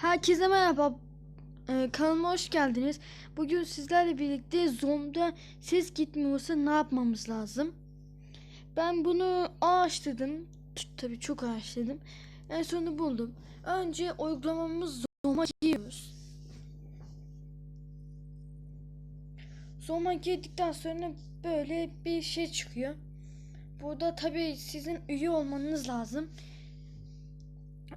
Herkese merhaba. Ee, kanalıma hoş geldiniz. Bugün sizlerle birlikte Zoom'da ses gitmiyorsa ne yapmamız lazım? Ben bunu araştırdım. T- Tabii çok araştırdım. En sonunda buldum. Önce uygulamamız Zoom'a giriyoruz. Zoom'a girdikten sonra böyle bir şey çıkıyor. Burada tabii sizin üye olmanız lazım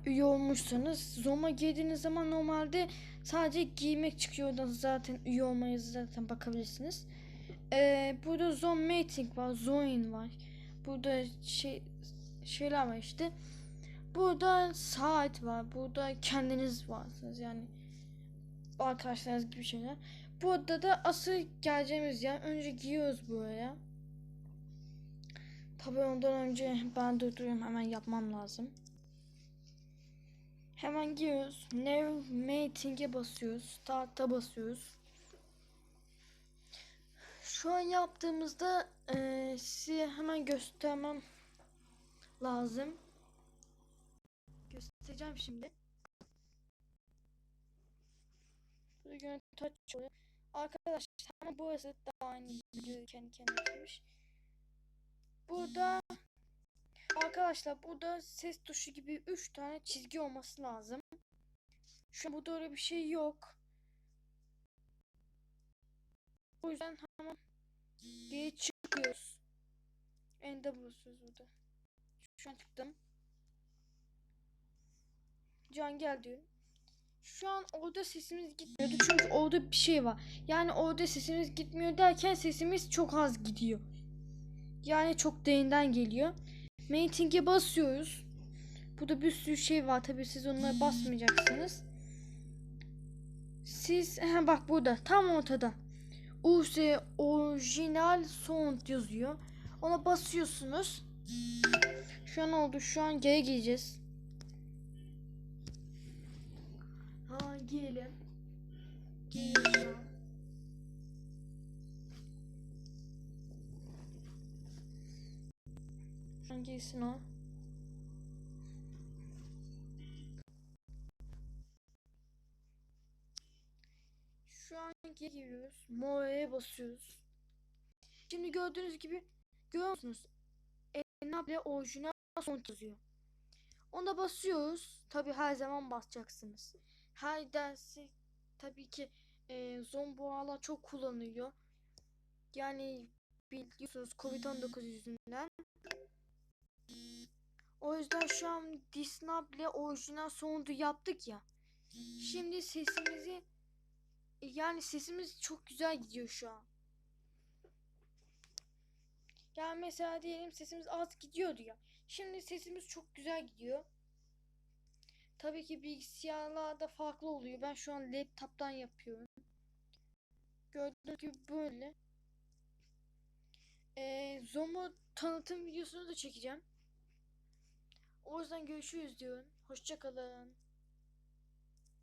üye olmuşsanız Zoom'a girdiğiniz zaman normalde sadece giymek çıkıyor oradan zaten üye olmayı zaten bakabilirsiniz. Ee, burada Zoom Meeting var, Zoom var. Burada şey şeyler var işte. Burada saat var. Burada kendiniz varsınız yani arkadaşlarınız gibi şeyler. Burada da asıl geleceğimiz yer. Önce giyiyoruz buraya. Tabii ondan önce ben durduruyorum hemen yapmam lazım. Hemen giriyoruz. New Meeting'e basıyoruz. Start'a basıyoruz. Şu an yaptığımızda eee size hemen göstermem lazım. Göstereceğim şimdi. Burada görüntü açıyor. Arkadaşlar hemen burası daha aynı kendi kendine. Burada Arkadaşlar burada ses tuşu gibi 3 tane çizgi olması lazım. Şu an burada öyle bir şey yok. O yüzden hemen geri çıkıyoruz. Ende basıyoruz burada. Şu an tıktım. Can gel diyor. Şu an orada sesimiz gitmiyordu çünkü orada bir şey var. Yani orada sesimiz gitmiyor derken sesimiz çok az gidiyor. Yani çok derinden geliyor. Meeting'e basıyoruz. Burada bir sürü şey var. Tabii siz onlara basmayacaksınız. Siz he bak burada tam ortada. US orijinal sound yazıyor. Ona basıyorsunuz. Şu an oldu. Şu an geri gireceğiz. Ha girelim. Giriyoruz an girsin o. Şu an giriyoruz. More'ye basıyoruz. Şimdi gördüğünüz gibi görüyor musunuz? Enable orijinal sound yazıyor. Ona basıyoruz. Tabi her zaman basacaksınız. Her dersi tabii ki e, Zomboala çok kullanıyor. Yani biliyorsunuz Covid-19 yüzünden. O yüzden şu an Disney'le orijinal sound'u yaptık ya. Şimdi sesimizi yani sesimiz çok güzel gidiyor şu an. Yani mesela diyelim sesimiz az gidiyordu ya. Şimdi sesimiz çok güzel gidiyor. Tabii ki bilgisayarlarda farklı oluyor. Ben şu an laptop'tan yapıyorum. Gördüğünüz gibi böyle. Ee, Zoom'u tanıtım videosunu da çekeceğim. O yüzden görüşürüz diyorum. Hoşçakalın.